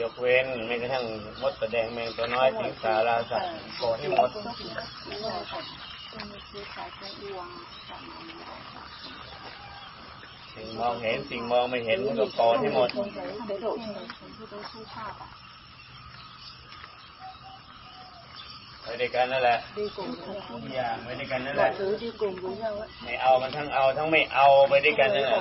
ยกเว้นแม้กระทั่งมดตะแดงแมงตัวน้อยสิงสาราสัตว์โกรธให้หมดสิ่งมองเห็นสิ่งมองไม่เห็นมันก็โกรธให้หมดไปด้วยกันนั่นแหละทุกอย่างไปด้วยกันนั่นแหละไม่เอามันทั้งเอาทั้งไม่เอาไปด้วยกันนั่นแหละ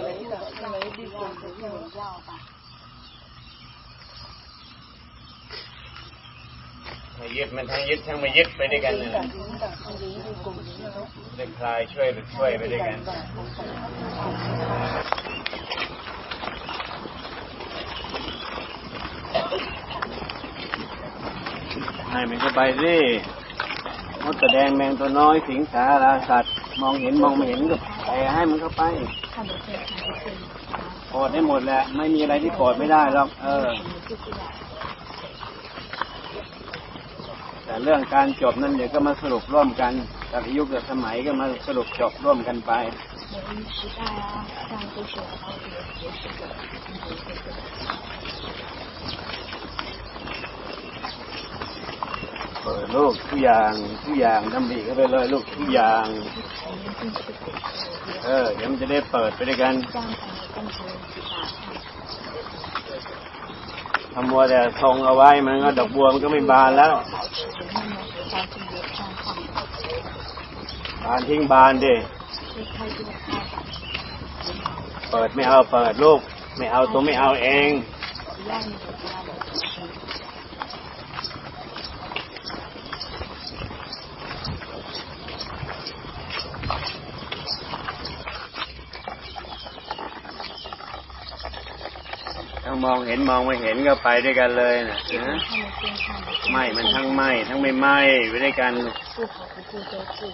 ไม่ยึดมันทั้งยึดทั้งไม่ยึดไปด้วยกันนั่นแหละได้คลายช่วยช่วยไปด้วยกันให้มันก็ไปสิมดตะแดงแมงตัวน้อยสิงสาราสัตว์ มองเห็นมองไม่เห็นก็ไปให้มันเข้าไปโกรธได้หมดแหละ ไม่มีอะไรที่โกรธไม่ได้หรอกเออ แต่เรื่องการจบนั้นเดี๋ยวก็มาสรุปร่วมกันกับยุคกับสมัยก็มาสรุปจบร่วมกันไปเปิดลูกทุกอย่างทุกอย่างทำดีก็ไปเลยลูกทุกอย่าง เออเดี๋ยวมันจะได้เปิดไปด้วยกัน ทำบัวแต่ทรงเอาไว้มันก็ดอกบัวมันก็ไม่บานแล้วบานทิ้งบานดิเปิดไม่เอาเปิดลูก ไม่เอาตัวไม่เอาเอง ถ้ามองเห็นมองไม่เห็นก็ไปด้วยกันเลยนะไม่มันทั้งไม่ทั้งไม่ไม่ไปด้วยกัน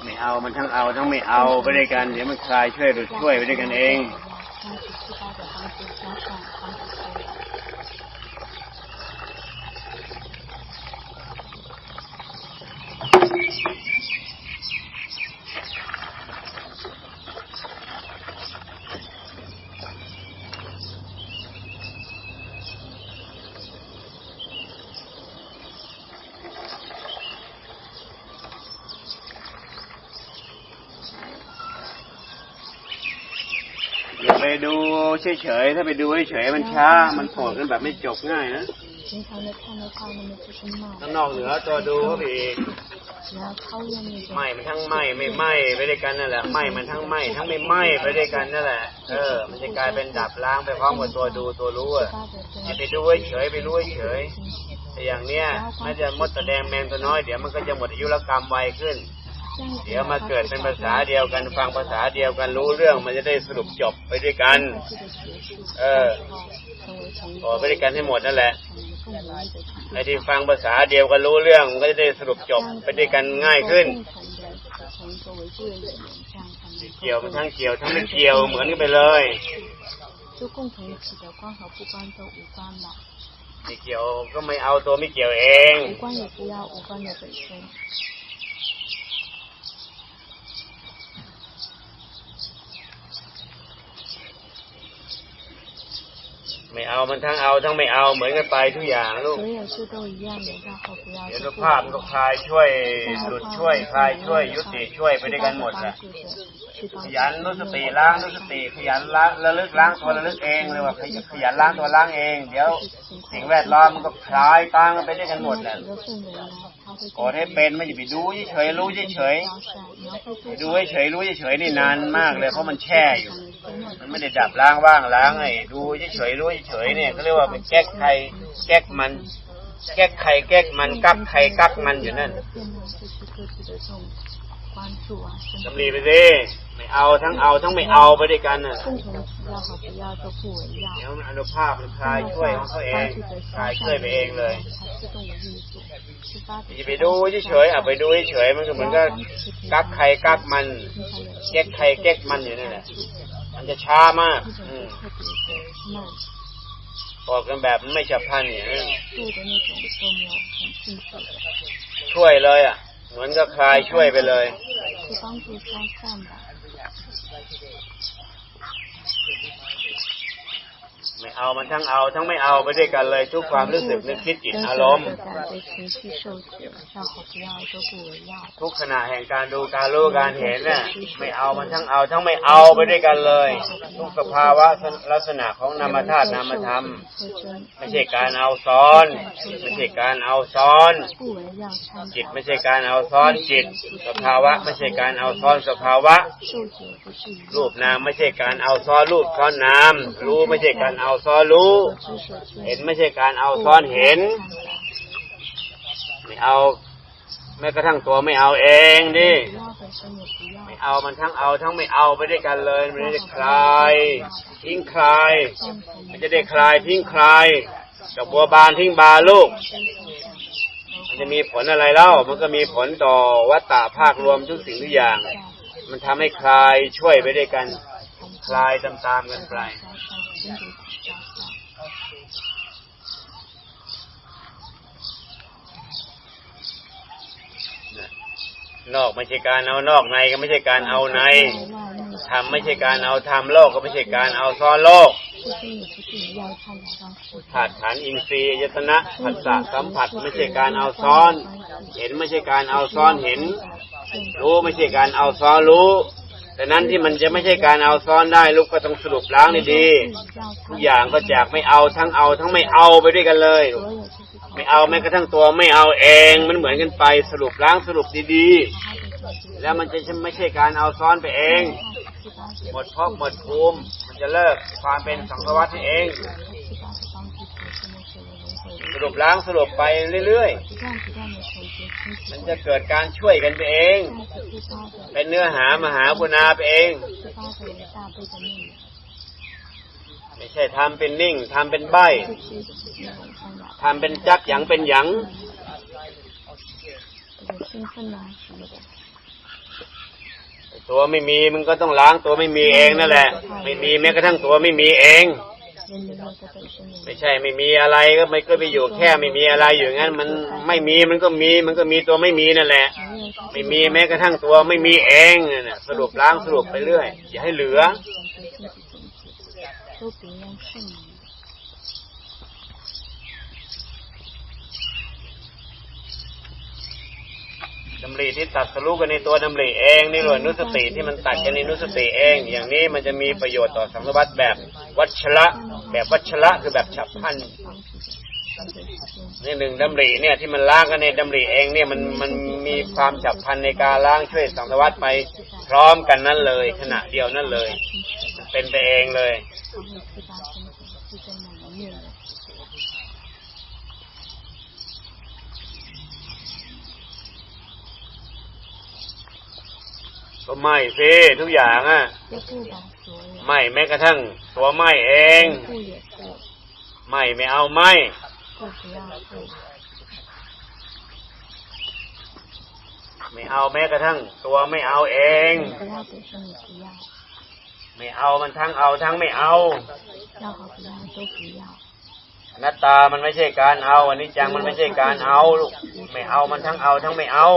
ไม่เอามันทั้งเอาทั้งไม่เอาไปด้วยกันเดี๋ยวมันคลายช่วยหลุดช่วยไปด้วยกันเอง ไปดูเฉยๆถ้าไปดูเฉยๆมันช้า มันโผล่ขึ้นแบบไม่จบง่ายนะข้างนอกเหนือตัวดูเขาอีกไหมมันทั้งไหมไม่ไหมไปด้วยกันนั่นแหละไหมมันทั้งไหมทั้งไม่ไหมไปด้วยกันนั่นแหละเออ มันจะกลายเป็นดับล้างไปพร้อมกับตัวดูตัวรู้อะไปดูเฉยไปรู้เฉยแต่อย่างเนี้ยมันจะมดแสดงแมงตัวน้อยเดี๋ยวมันก็จะหมดอายุรกรรมไวขึ้น เดี๋ยวมาเกิดเป็นภาษาเดียวกัน ฟังภาษาเดียวกันรู้เรื่องมันจะได้สรุปจบไปด้วยกัน เออขอไปด้วยกันให้หมดนั่นแหละในที่ฟังภาษาเดียวกันรู้เรื่องมันก็จะได้สรุปจบไปด้วยกันง่ายขึ้นเกี่ยวมันทั้งเกี่ยวทั้งไม่เกี่ยวเหมือนกันไปเลยม่เกี่ยวก็ไม่เอาตัวไม่เกี่ยวเอง ไม่เอามันทั้งเอาทั้งไม่เอาเหมือนกันไปทุกอย่างลูก 所有事都一样的，要和不要 เดี๋ยว 是 รูป 不 ภาพมันก็คลายช่วยหลุดช่วยคลายช่วยยุติช่วยไปด้วยกันหมดแหละ ขยันรู้สติล้างรู้สติขยันล้างระลึกล้างตัวระลึกเองเลยว่าขยันขยันล้างตัวล้างเอง เดี๋ยวสิ่งแวดล้อมมันก็คลายตามกันไปด้วยกันหมดแหละ ขอให้เป็นไม่อย่ไปดูเฉยรู้เฉยดูเฉยรู้เฉยนี่นานมากเลยเพราะมันแช่อยู่ มันไม่ได้ดับล้างว่างล้างไอ้ดูเฉยรู้เฉยเนี่ยเขาเรียกว่าเป็นแก๊กไข่แก๊กมัน แก๊กไข่แก๊กมันกักไข่กักมันอยู่นั่นจำรีไปสิ ไม่เอาทั้งเอาทั้งไม่เอาไปด้วยกันน่ะ 共同要和不要都不为要。 เดี๋ยวมันอนุภาพมันคลายช่วยของเขาเองคลายช่วยไปเองเลย 它自动的运作，是发 อย่าไปดูเฉยๆอ่ะไปดูเฉยๆมันก็เหมือนกับกักไข่กักมัน แก๊กไข่แก๊กมันอยู่นั่นแหละ มันจะช้ามาก 那 อืม 种特别的慢， บอกกันแบบไม่ฉับพลันเนี่ย 做的那种都没有很迅速的， ช่วยเลยอ่ะ เหมือนกับคลายช่วยไปเลย 是帮助消散吧。 ไม่เอามันทั้งเอาทั้งไม่เอาไปด้วยกันเลยทุกความรู้สึกนึกคิดจิตอารมณ์ทุกขณะแห่งการดูการรู้การเห็นน่ะไม่เอามันทั้งเอาทั้งไม่เอาไปด้วยกันเลย ทุกสภาวะลักษณะของนามธาตุนามธรรมไม่ใช่การเอาซ้อนไม่ใช่การเอาซ้อน จิตไม่ใช่การเอาซ้อนจิต สภาวะไม่ใช่การเอาซ้อนสภาวะรูปนามไม่ใช่การเอาซ้อนรูปซ้อนนามรู้ไม่ใช่การเอาเอาซ้อนรู้ เห็นไม่ใช่การเอาซ้อนเห็น ไม่เอาแม้กระทั่งตัวไม่เอาเองดิไม่เอามันทั้งเอาทั้งไม่เอาไปด้กันเลยมันจะคลาย ทิ้งคลาย มันจะได้คลายทิ้งคลายดอกบัวบานทิ้งบาลูก มันจะมีผลอะไรเล่า มันก็มีผลต่อวัตตาภาครวมทุกสิ่งทุกอย่าง มันทำให้คลายช่วยไปด้กัน คลายตามๆกันไป นอกไม่ใช่การเอานอกในก็ไม่ใช่การเอาในทำไม่ใช่การเอาทำโลกก็ไม่ใช่การเอาซ้อนโลกผัดฐานอินทรีย์ยตนะผัสสะสัมผัสไม่ใช่การเอาซ้อน เห็นไม่ใช่การเอาซ้อนเห็น รู้ไม่ใช่การเอาซ้อนรู้ ดังนั้นที่มันจะไม่ใช่การเอาซ้อนได้ลูกก็ต้องสรุปล้างดีๆทุกอย่างก็จากไม่เอาทั้งเอาทั้งไม่เอาไปด้วยกันเลยไม่เอาแม้กระทั่งตัวไม่เอาเองมันเหมือนกันไปสรุปล้างสรุปดีๆ แล้วมันจะไม่ใช่การเอาซ้อนไปเอง หมดพอกหมดภูมิมันจะเลิกความเป็นสังสวัตนี่เอง สรุปล้างสรุปไปเรื่อยๆ มันจะเกิดการช่วยกันไปเอง เป็นเนื้อหามหากุณาไปเอง ไม่ใช่ทำเป็นนิ่งทำเป็นใบทำเป็นจักหยังเป็นหยังตัวไม่มีมันก็ต้องล้างตัวไม่มีเองนั่นแหละ ไม่มีแม้กระทั่งตัวไม่มีเอง ไม่ใช่ไม่มีอะไรก็ไม่ก็ไปอยู่แค่ไม่มีอะไรอยู่งั้น มันไม่มีมันก็มี มันก็มีตัวไม่มีนั่นแหละ ไม่มีแม้กระทั่งตัวไม่มีเองน่ะสรุปล้างสรุปไปเรื่อยอย่าให้เหลือ ดำริที่ตัดสรุปกันในตัวดำริเองนี่หน่วยนุสติที่มันตัดกันในนุสติเอง อย่างนี้มันจะมีประโยชน์ต่อสังสารวัตแบบวัชระแบบวัชระคือแบบฉับพลันนี่หนึ่งดำริเนี่ยที่มันล้างกันในดำริเองเนี่ยมันมันมีความฉับพลันในการล้างช่วยสังสารวัตไปพร้อมกันนั่นเลย ขณะเดียวนั่นเลย เป็นไปเองเลย ก็ไม่สิทุกอย่างอะไม่แม้กระทั่ง ตัวไม้เองไม่ไม่เอาไม่ไม่เอาแม้กระทั่ง ตัวไม่เอาเอง ไม่เอามันทั้งเอาทั้งไม่เอา อนัตตามันไม่ใช่การเอาอันนี้จังมันไม่ใช่การเอาไม่เอามันทั้งเอาทั้งไม่เอา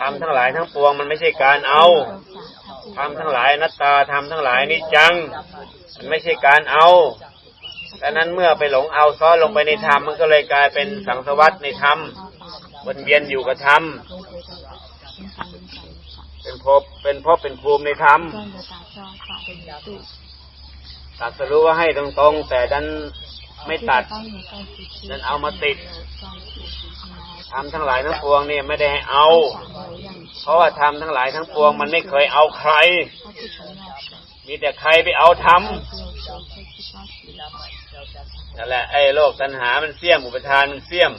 ทำทั้งหลายทั้งปวงมันไม่ใช่การเอาทำทั้งหลายนัตตาทำทั้งหลายนิจัง มันไม่ใช่การเอาดังนั้นเมื่อไปหลงเอาซ้อนลงไปในธรรมมันก็เลยกลายเป็นสังสวัตในธรรมวนเวียนอยู่กับธรรมเป็นภพเป็นภพเป็นภูมิในธรรมตัดสรู้ว่าให้ตรงๆ แต่ดัน ไม่ตัดนั่นเอามาติดทำทั้งหลายทั้งปวงเนี่ยไม่ได้ให้เอา เพราะว่าทำทั้งหลายทั้งปวง มันไม่เคยเอาใคร มีแต่ใครไปเอาทำนั่นแหละไอ้โลกตัณหามันเสี่ยมอุปทานมันเสี่ยม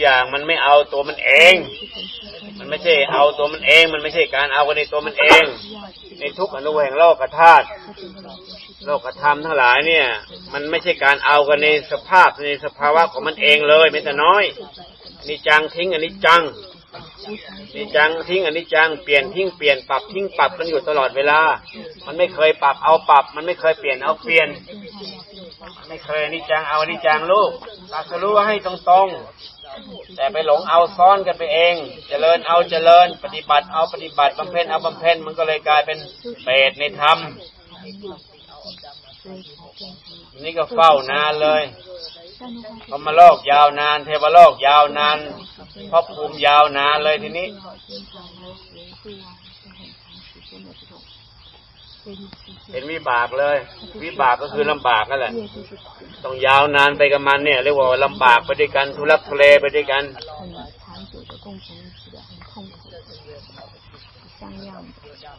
อย่างมันไม่เอาตัวมันเอง มันไม่ใช่เอาตัวมันเอง มันไม่ใช่การเอากันในตัวมันเอง ในทุกอนุแห่งโลกธาตุโลกธรรมทั้งหลายเนี่ย มันไม่ใช่การเอากันในสภาพในสภาวะของมันเองเลยไม่แต่น้อยนี่จังทิ้งอันนี้จังนี่จังทิ้งอันนี้จังเปลี่ยนทิ้งเปลี่ยนปรับทิ้งปรับกันอยู่ตลอดเวลา มันไม่เคยปรับเอาปรับ มันไม่เคยเปลี่ยนเอาเปลี่ยนไม่เคยนี่จังเอาอันนี้จังลูกตัดสรู้ให้ตรงตรง แต่ไปหลงเอาซ่อนกันไปเอง เจริญเอาเจริญ ปฏิบัติเอาปฏิบัติบำเพ็ญเอาบำเพ็ญมันก็เลยกลายเป็นเปรตในธรรมนี่ก็เฝ้านานเลยพมโลกยาวนาน เทวโลกยาวนานพบภูมิยาวนานเลยทีนี้เป็นวิบากเลย วิบากก็คือลำบากนั่นแหละ ต้องยาวนานไปกับมันเนี่ยเรียกว่าลำบากไปด้วยกันทุลักทุเลไปด้วยกัน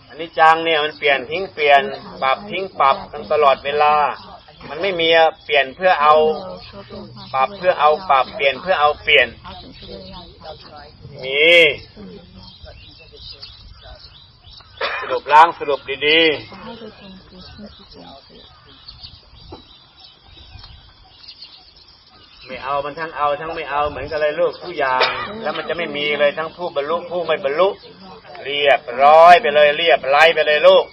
อันนี้จางเนี่ยมันเปลี่ยนทิ้งเปลี่ยนปรับทิ้งปรับตั้ตลอดเวลา มันไม่มีเปลี่ยนเพื่อเอา ปรับเพื่อเอาปรับเปลี่ยนเพื่อเอาเปลี่ยนมีสรุปล้างสรุปดีๆ ไม่เอามันทั้งเอาทั้งไม่เอาเหมือนกันเลยลูกทุกอย่าง แล้วมันจะไม่มีเลยทั้งผู้บรรลุผู้ไม่บรรลุ เรียบร้อยไปเลย เรียบไล่ไปเลยลูก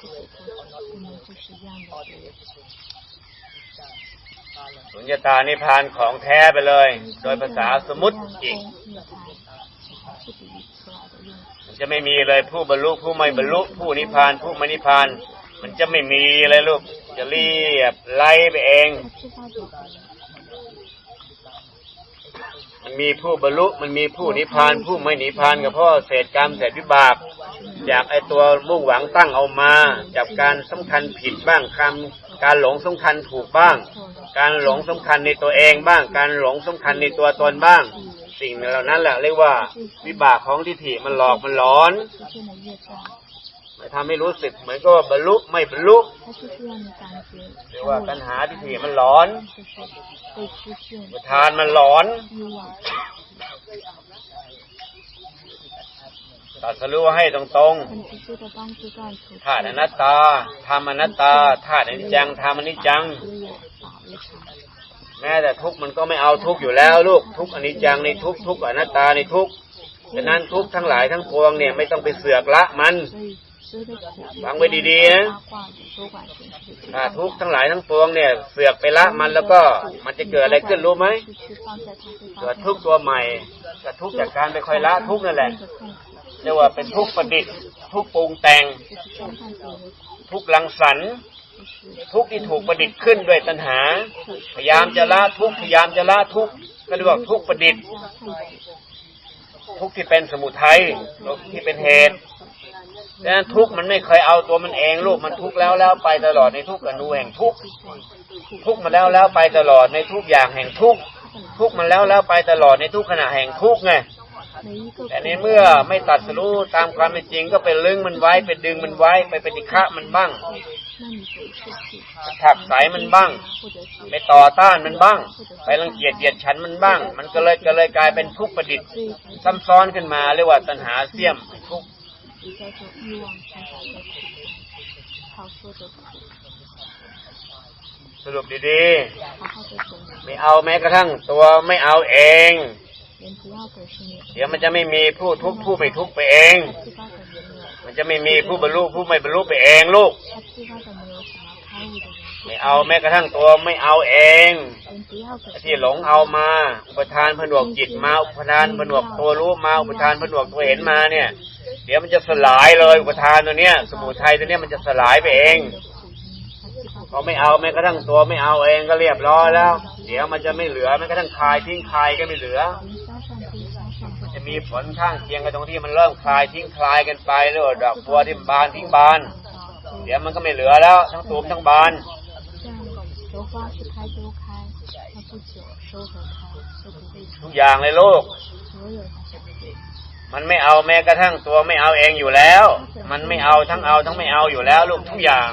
สุญญตานิพานของแท้ไปเลย โดยภาษาสมมติอีกจะไม่มีเลยผู้บรรลุผู้ไม่บรรลุ ผู้นิพานผู้ไม่นิพาน มันจะไม่มีเลยลูก จะเรียบไล่ไปเอง มันมีผู้บรรลุมันมีผู้นิพพาน ผู้ไม่นิพพานกับพ่อเศษกรรมเศษวิบาก จากไอตัวมุ่งหวังตั้งเอามา จากการสำคัญผิดบ้างคำการหลงสำคัญถูกบ้าง การหลงสำคัญในตัวเองบ้าง การหลงสำคัญในตัวตนบ้าง สิ่งเหล่านั้นแหละเรียกว่า วิบากของทิฏฐิมันหลอกมันหลอน มันทำให้รู้สึกเหมือนก็บรรลุไม่บรรลุหรือว่าปัญหาที่ถี่มันร้อนประทานมันร้อนตัดสรู้ให้ตรงๆธาตุอนัตตาธรรมอนัตตาธาตุอนิจจังธรรมอนิจจัง แม้แต่ทุกมันก็ไม่เอาทุกอยู่แล้วลูกทุกอนิจจังในทุกทุกอนัตตาในทุกดังนั้นทุกทั้งหลายทั้งปวงเนี่ยไม่ต้องไปเสือกละมัน วางไว้ดีๆนะทุกทั้งหลายทั้งปวงเนี่ย เสือกไปละมันแล้วก็มันจะเกิดอะไรขึ้นรู้ไหมเกิดทุกตัวใหม่กิดทุกจากการไปคอยละทุกนั่นแหละเรียกว่าเป็นทุกประดิษฐ์ ทุกปรุงแต่ง ทุกลังสรรทุกที่ถูกประดิษฐ์ขึ้นด้วยตัณหา พยายามจะละทุกพยายามจะละทุกก็เรียกว่าทุกประดิษฐ์ ทุกที่เป็นสมุทัยที่เป็นเหตุ ดังนั้นทุกมันไม่เคยเอาตัวมันเองลูกมันทุกแล้วแล้วไปตลอดในทุกอนุแห่งทุกทุกมาแล้วแล้วไปตลอดในทุกอย่างแห่งทุกทุกมันแล้วแล้วไปตลอดในทุกขณะแห่งทุกไงแต่ในเมื่อไม่ตัดสู้ตามความเป็นจริงก็ไปลึงมันไว้ไปดึงมันไว้ไปปฏิฆะมันบ้างถักสายมันบ้าง ไปต่อต้านมันบ้าง ไปรังเกียจเหยียดฉันมันบ้าง มันก็เลยก็เลยกลายเป็นทุกประดิษฐ์ซ้ำซ้อนขึ้นมาเรียกว่าตัณหาเสี่ยมทุก 也叫做欲望牵扯的苦，好说的苦， สรุปดี 好好的总 ๆ 结， ไม่เอาแม้กระทั่งตัวไม่เอาเอง 人不要本身也 เดี๋ยวมันจะไม่มีผู้ทุกข์ผู้ไม่ทุกข์ไปเอง 他自发的也没有， มันจะไม่มีผู้บรรลุผู้ไม่บรรลุไปเองลูก 他自发的没有想要开悟的人， ไม่เอาแม้กระทั่งตัวไม่เอาเอง 人不要本身 ที่หลงเอามา อุปทานผนวกจิตมา อุปทานผนวกตัวรู้มา อุปทานผนวกตัวเห็นมาเนี่ย เดี๋ยวมันจะสลายเลยอุปทานตัวเนี้ย สมุทัยตัวเนี้ยมันจะสลายไปเองเขาไม่เอาแม้กระทั่งตัวไม่เอาเองก็เรียบร้อยแล้ว เดี๋ยวมันจะไม่เหลือแม้กระทั่งคลายทิ้งคลายก็ไม่เหลือจะมีผลข้างเคียงกันตรงที่มันเริ่มคลายทิ้งคลายกันไปแล้วดอกบัวที่บานทิ้งบาน เดี๋ยวมันก็ไม่เหลือแล้ว ทั้งตูมทั้งบานทุกอย่างเลยโลก มันไม่เอาแม้กระทั่งตัวไม่เอาเองอยู่แล้ว มันไม่เอาทั้งเอาทั้งไม่เอาอยู่แล้ว ลูกทุกอย่าง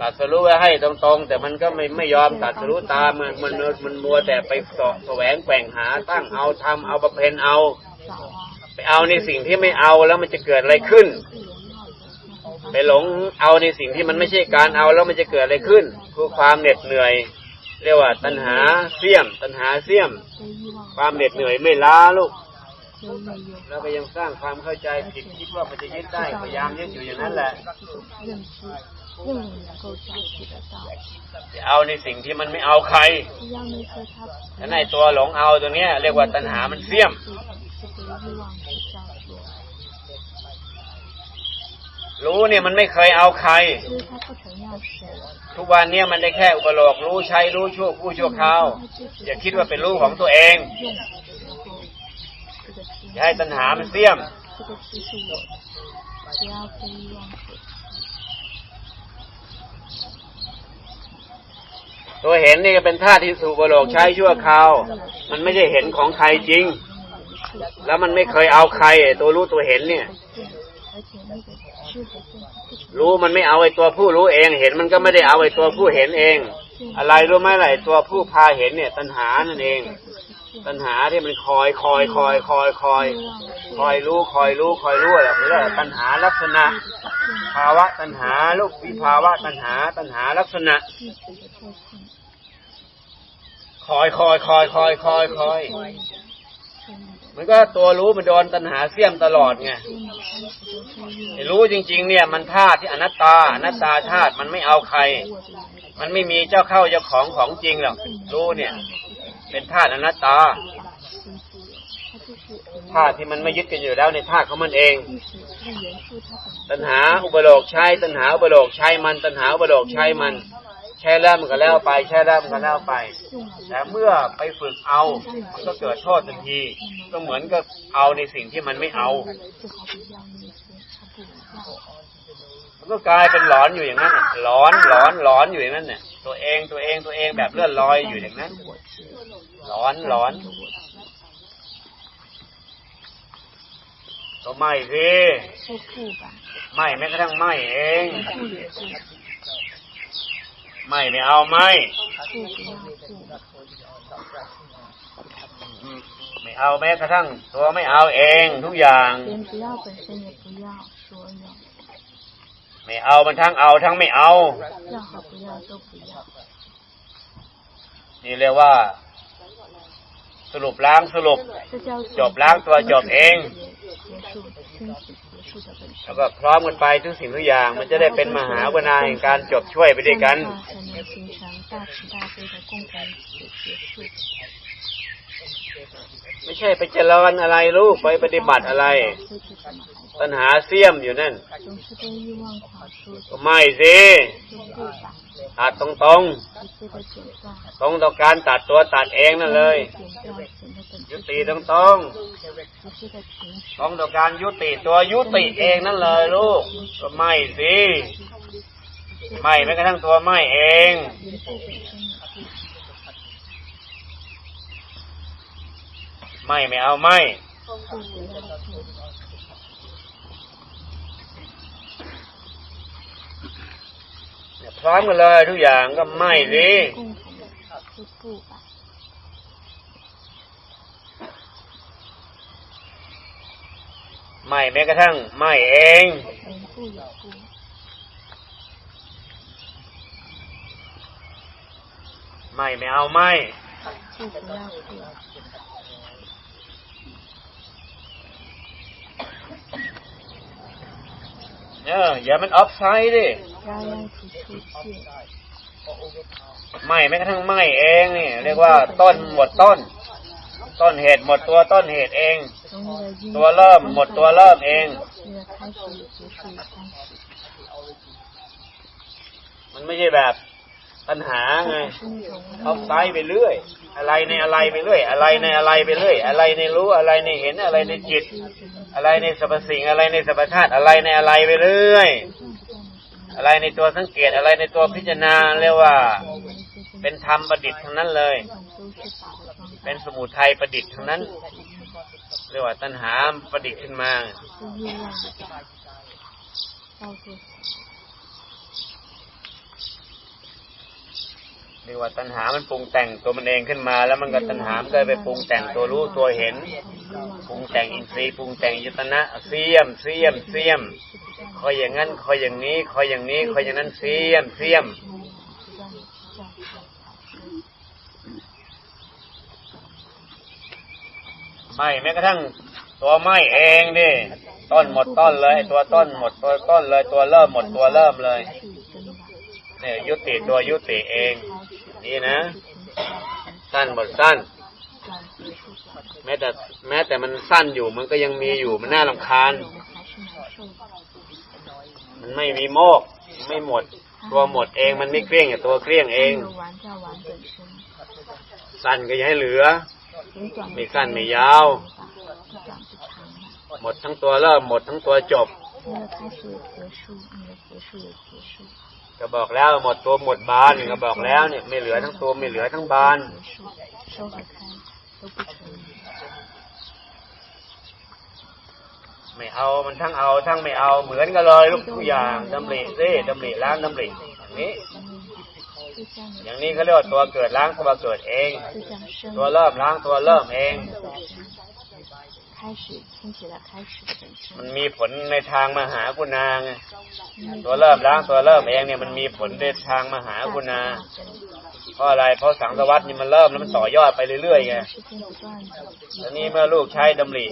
ตัดสรู้ไว้ให้ตรงๆ แต่มันก็ไม่ไม่ยอมตัดสรู้ตามันมันมันมัวแต่ไปสาะแสวงแกว่งหาตั้งเอาทำเอาประเพณเอา ไปเอาในสิ่งที่ไม่เอาแล้วมันจะเกิดอะไรขึ้น ไปหลงเอาในสิ่งที่มันไม่ใช่การเอาแล้วมันจะเกิดอะไรขึ้นคือความเหน็ดเหนื่อย เรียกว่าตัณหาเสี่ยม ตัณหาเสี่ยม ความเหน็ดเหนื่อยไม่ล้าลูกแล้วก็ยังสร้างความเข้าใจผิดคิดว่ามันจะยึดได้พยายามยึดอยู่อย่างนั้นแหละเอาในสิ่งที่มันไม่เอาใครถ้าในตัวหลงเอาตัวเนี้ย เรียกว่าตัณหามันเสี่ยม รู้เนี่ยมันไม่เคยเอาใคร ทุกวันเนี้ยมันได้แค่อุปโลกรู้ใช้รู้ชั่วผู้ชั่วคราวอย่าคิดว่าเป็นรู้ของตัวเองอย่าให้ตัณหามันเสี่ยมตัวเห็นนี่ก็เป็นธาตุที่สุบโลกใช้ชั่วคราว มันไม่ได้เห็นของใครจริง แล้วมันไม่เคยเอาใคร ตัวรู้ตัวเห็นเนี่ย รู้มันไม่เอาไอ้ตัวผู้รู้เอง เห็นมันก็ไม่ได้เอาไอ้ตัวผู้เห็นเอง อะไรรู้ไหมไรตัวผู้พาเห็นเนี่ย ตัณหานั่นเอง ตัณหาที่มันคอยคอยคอยคอยคอยคอยรู้คอยรู้คอยรู้อะไรนี่แหละตัณหาลักษณะ ภาวะตัณหาลูกวิภาวะตัณหาตัณหาลักษณะคอยคอยคอยคอยคอยคอย มันก็ตัวรู้มันโดนตัณหาเสี่ยมตลอดไงรู้จริง ๆ เนี่ย มันธาตุที่อนัตตาอนัตตาธาตุมันไม่เอาใคร มันไม่มีเจ้าเข้าเจ้าของของจริงหรอกรู้เนี่ย เป็นธาตุอนัตตาธาตุที่มันไม่ยึดกันอยู่แล้วในธาตุของมันเอง ตัณหาอุปโลกใช้ตัณหาอุปโลกใช้มันตัณหาอุปโลกใช้มัน แช่แล้วมันก็แล้วไป แช่แล้วมันก็แล้วไปแต่เมื่อไปฝึกเอา มันก็เกิดโทษทันที ก็เหมือนกับเอาในสิ่งที่มันไม่เอา มันก็กลายเป็นหลอนอยู่อย่างนั้นหลอนหลอนหลอนอยู่อย่างนั้นเนี่ยตัวเองตัวเองตัวเองแบบเลื่อนลอยอยู่อย่างนั้นหลอนหลอนก็ไม่สิไม่แม้กระทั่งไม่เอง ไม่ไม่เอาไม่ไม่เอาแม้กระทั่ง ตัวไม่เอาเองทุกอย่างไม่เอามันทั้งเอาทั้งไม่เอานี่เรียกว่า สรุปล้างสรุป จบล้างตัวจบเอง แล้วก็พร้อมกันไปทุกสิ่งทุกอย่าง มันจะได้เป็นมหาวนาแห่งการจบช่วยไปด้วยกัน ไม่ใช่ไปเจริญอะไรลูกไปปฏิบัติอะไร ปัญหาเสี่ยมอยู่นั่นไม่สิตัดตรงตรงตรงต่อการตัดตัวตัดเองนั่นเลยยุติตรงตรงตรงต่อการยุติตัวยุติเองนั่นเลยลูกไม่สิไม่แม้กระทั่งตัวไม่เอง ไม่ไม่เอาไม่พร้อมกันเลยทุกอย่างก็ไม่ดีไม่แม้กระทั่งไม่เองไม่ไม่เอาไม่ เอออย่ามันออฟไซด์ดิไม่แม้กระทั่งไม่เองนี่เรียกว่าต้นหมดต้น ต้นเหตุหมดตัวต้นเหตุเอง ตัวเริ่มหมดตัวเริ่มเองมันไม่ใช่แบบ ปัญหาไงเอาซ้ายไปเรื่อย อะไรในอะไรไปเรื่อย อะไรในอะไรไปเรื่อยอะไรในรู้อะไรในเห็นอะไรในจิต อะไรในสรรพสิ่งอะไรในสรรพธาตุอะไรในอะไรไปเรื่อยอะไรในตัวสังเกตอะไรในตัวพิจารณาเรียกว่า เป็นธรรมประดิษฐ์ทั้งนั้นเลย เป็นสมุทัยประดิษฐ์ทั้งนั้นเรียกว่าตัณหาประดิษฐ์ขึ้นมา เรียกว่าตัณหามันปรุงแต่งตัวมันเองขึ้นมา แล้วมันก็ตัณหามันก็ไปปรุงแต่งตัวรู้ตัวเห็น ปรุงแต่งอินทรีย์ปรุงแต่งยตนะเสียมเสียมเสียมคอยอย่างนั้นคอยอย่างนี้คอยอย่างนี้คอยอย่างนั้นเสียมเสียมไม่แม้กระทั่งตัวไม่เองดิต้นหมดต้นเลยตัวต้นหมดตัวต้นเลยตัวเริ่มหมดตัวเริ่มเลยเนี่ยยุติตัวยุติเอง นี่นะ สั้นบทสั้น แม้แต่ แม้แต่มันสั้นอยู่มันก็ยังมีอยู่มันน่าลำคาญ มันไม่มีโมก ไม่หมด ตัวหมดเองมันไม่เกลี้ยงตัวเกลี้ยงเอง สั้นก็ยังให้เหลือ ไม่สั้นไม่ยาว หมดทั้งตัวเริ่มหมดทั้งตัวจบ ก็บอกแล้วหมดตัวหมดบานก็บอกแล้วเนี่ยไม่เหลือทั้งตัวไม่เหลือทั้งบานไม่เอามันทั้งเอาทั้งไม่เอาเหมือนกันเลยลูกตัวอย่างดำริเร่ดำริล้างดำริอย่างนี้ อย่างนี้เขาเรียกว่าตัวเกิดล้างตัวเกิดเอง ตัวเริ่มล้างตัวเริ่มเอง 开始清洗了开始的本身 มัน。มีผลในทางมหากุณาไง 因为 ตัวเริ่มล้างตัวเริ่มเองเนี่ยมันมีผลในทางมหากุณา เพราะอะไร เพราะสังสวัตนี่มันเริ่มแล้วมันต่อยอดไปเรื่อยๆไง 事情不断的 แล้วนี่เมื่อลูกใช้ดำริ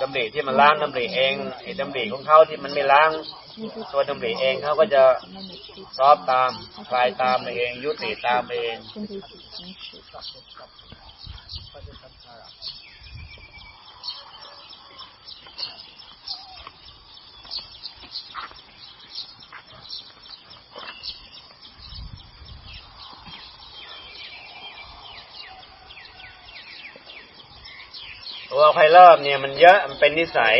ดำริที่มันล้างดำริเองไอ้ดำริของเขาที่มันไม่ล้าง ตัวดำริเองเขาก็จะซอฟตามคลายตามไปเอง ยุติตามไปเอง เราใครรอบเนี่ยมันเยอะมันเป็นนิสัย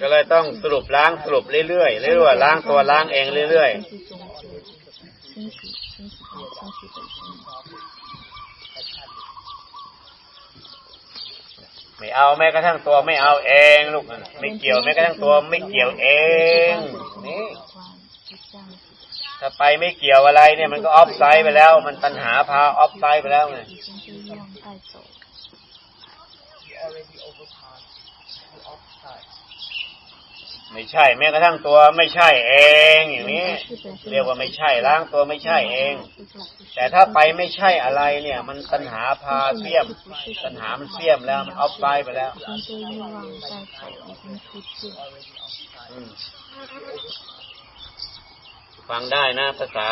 ก็เลยต้องสรุปล้างสรุปเรื่อยๆเรื่อยๆล้างตัวล้างเองเรื่อยๆไม่เอาแม้กระทั่งตัวไม่เอาเองลูกไม่เกี่ยวแม้กระทั่งตัวไม่เกี่ยวเองนี่ถ้าไปไม่เกี่ยวอะไรเนี่ยมันก็ออฟไซด์ไปแล้ว มันปัญหาพาออฟไซด์ไปแล้วไง ไม่ใช่ แม้กระทั่งตัวไม่ใช่เองอย่างนี้ เรียกว่าไม่ใช่ล้างตัวไม่ใช่เอง แต่ถ้าไปไม่ใช่อะไรเนี่ย มันตัณหาพาเสียมตัณหามันเสียมแล้วมันเอาไปไปแล้วฟังได้นะ ภาษา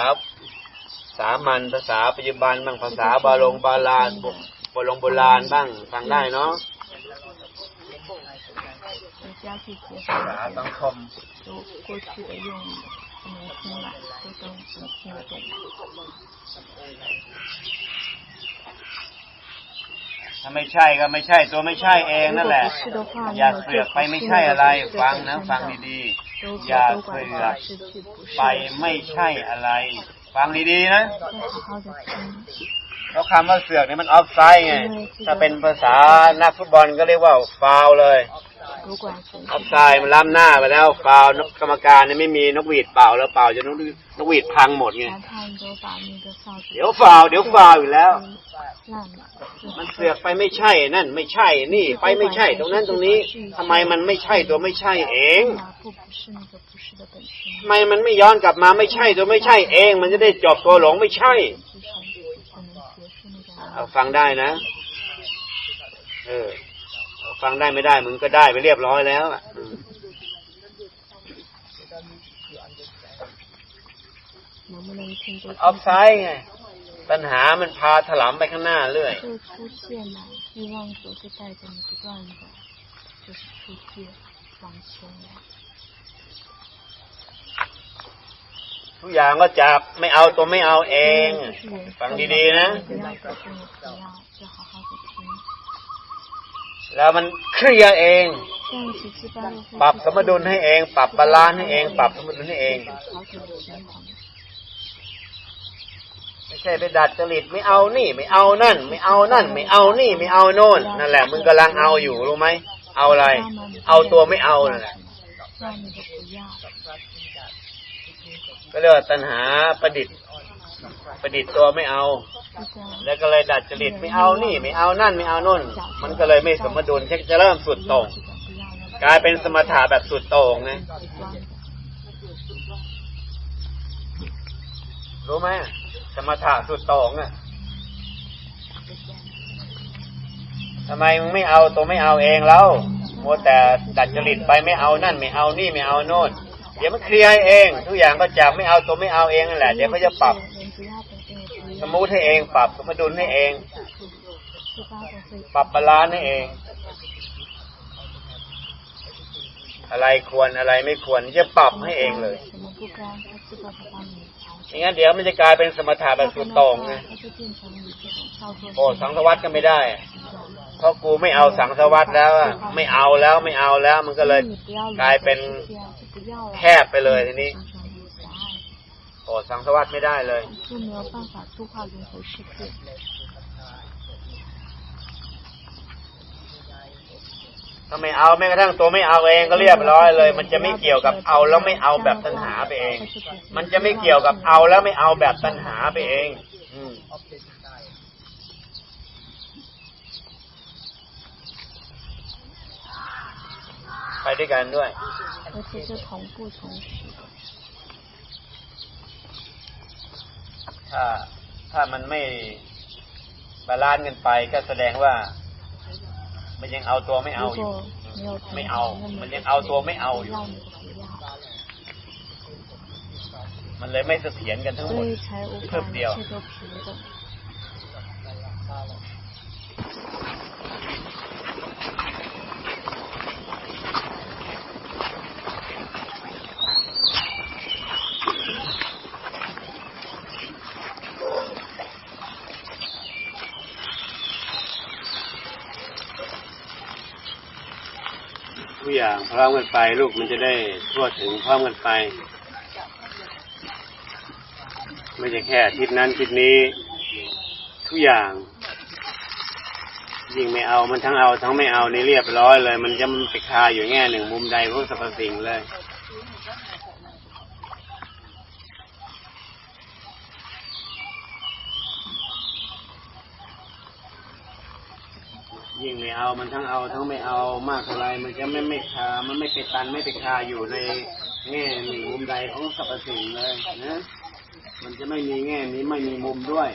สามัญภาษาปัจจุบันบ้างภาษาบาลงบาลานบาลงโบราณบ้างฟังได้เนาะ 家去结 ภาษา 合 สังคม 就过去的用语，不能听了，都都能听得懂。 ถ้าไม่ใช่ก็ไม่ใช่ ตัวไม่ใช่เองนั่นแหละ 如果不是的话， อย่า 那么 เสือก 就 ไป 不 ไม่ 是 ใช่ 那 อะไร 个不是 ฟัง 本 นะ 身 ฟัง 的。 ดี 都 ๆ อย่า 都 เสื 管 อก 它是去不是 ไปไม่ใช่อะไร ฟังดีๆนะ 要好好的听。 เพราะคำว่าเสือกเนี่ยมันออฟไซด์ไง ถ้าเป็นภาษานักฟุตบอลก็เรียกว่าฟาวเลย รู้กว่าใมันล้ำหน้าไปแล้วเปล่ากรรมการเนี่ยไม่มีนกหวีดเปล่าแล้วเปล่าจะนกนกหวีดพังหมดไงเดี๋ยวเปล่าเดี๋ยวเปล่าอยู่แล้ว มันเสือกไปไม่ใช่นั่น ไม่ใช่นี่ ไปไม่ใช่ ตรงนั้นตรงนี้ ทำไมมันไม่ใช่ตัวไม่ใช่เองทำไมมันไม่ย้อนกลับมาไม่ใช่ตัวไม่ใช่เอง มันจะได้จบตัวหลงไม่ใช่เอาฟังได้นะ เออ ฟังได้ไม่ได้มึงก็ได้ไปเรียบร้อยแล้วอะออฟไซด์ไงปัญหามันพาถลำไปข้างหน้าเรื่อยทุกอย่างก็จับไม่เอาตัวไม่เอาเอง ฟังดีๆนะ แล้วมันเคลียร์เอง ปรับสมดุลให้เอง ปรับบาลานซ์ให้เอง ปรับสมดุลให้เอง ไม่ใช่ไปดัดจริตไม่เอานี่ ไม่เอานั่น ไม่เอานั่น ไม่เอานี่ ไม่เอาโน่นนั่นแหละมึงกำลังเอาอยู่รู้ไหมเอาอะไร เอาตัวไม่เอานั่นแหละก็เรียกว่าตัณหาประดิษฐ์ ประดิษฐ์ตัวไม่เอา แล้วก็เลยดัดจริตไม่เอานี่ไม่เอานั่นไม่เอานู่น มันก็เลยไม่สมดุลจะเริ่มสุดตรงกลายเป็นสมถะแบบสุดตรงนะรู้ไหมสมถะสุดตรงอะทำไมมึงไม่เอาตัวไม่เอาเองแล้วโมแต่ดัดจริตไปไม่เอานั่น ไม่เอานี่ไม่เอานู่นเดี๋ยวมันเคลียร์เอง ทุกอย่างก็จะไม่เอาตัวไม่เอาเองนั่นแหละเดี๋ยวเขาจะปรับ สมูทให้เอง ปรับสมดุลให้เอง ปรับบาลานซ์ให้เอง อะไรควรอะไรไม่ควรจะปรับให้เองเลยอย่างนั้นเดี๋ยวมันจะกลายเป็นสมถะแบบสุดตรงไงโอ้สังสวัสดิก็ไม่ได้ เพราะกูไม่เอาสังสวัสดิแล้วไม่เอาแล้วไม่เอาแล้ว มันก็เลยกลายเป็นแคบไปเลยทีนี้ โอ้สังสวัสดไม่ได้เลย 就没有办法度化轮回世界。 ถ้าไม่เอาแม้กระทั่งตัวไม่เอาเองก็เรียบร้อยเลย มันจะไม่เกี่ยวกับเอาแล้วไม่เอาแบบตัณหาไปเอง มันจะไม่เกี่ยวกับเอาแล้วไม่เอาแบบตัณหาไปเอง อืมไปด้วยกันด้วย 而且是同步同时 ถ้าถ้ามันไม่บาลานซ์กันไปก็แสดงว่า มันยังเอาตัวไม่เอาอยู่ ไม่เอา มันยังเอาตัวไม่เอาอยู่ มันเลยไม่เสถียรกันทั้งหมดเพิ่มเดียว พร้อมกันไป ลูกมันจะได้ทั่วถึงพร้อมกันไป ไม่ใช่แค่ทิศนั้นทิศนี้ ทุกอย่างยิ่งไม่เอามันทั้งเอาทั้งไม่เอานี่เรียบร้อยเลย มันจะมันไปคาอยู่แง่หนึ่งมุมใดพวกสรรพสิ่งเลย ยิ่งไม่เอามันทั้งเอาทั้งไม่เอามากเท่าไรมันจะไม่ไม่คา มันไม่ไปตันไม่ไปคาอยู่ในแง่หนึ่งมุมใดของสรรพสิ่งเลยนะมันจะไม่มีแง่นี้ไม่มีมุมด้วย